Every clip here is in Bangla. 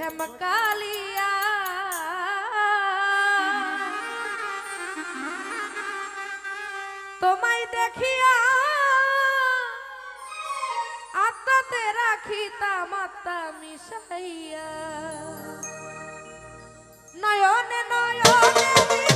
ও তোমায় দেখিয়া আত্মাতে রাখিতাম আত্মা মিশাইয়া নয়নে নয়নে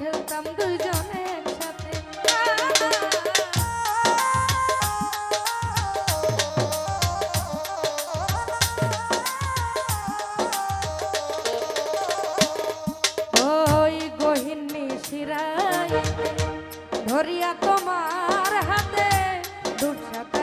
খেলতাম দুজনে একসাথে ওই গহিন নিশিরাই ধরিয়া তোমার হাতে দুসাথে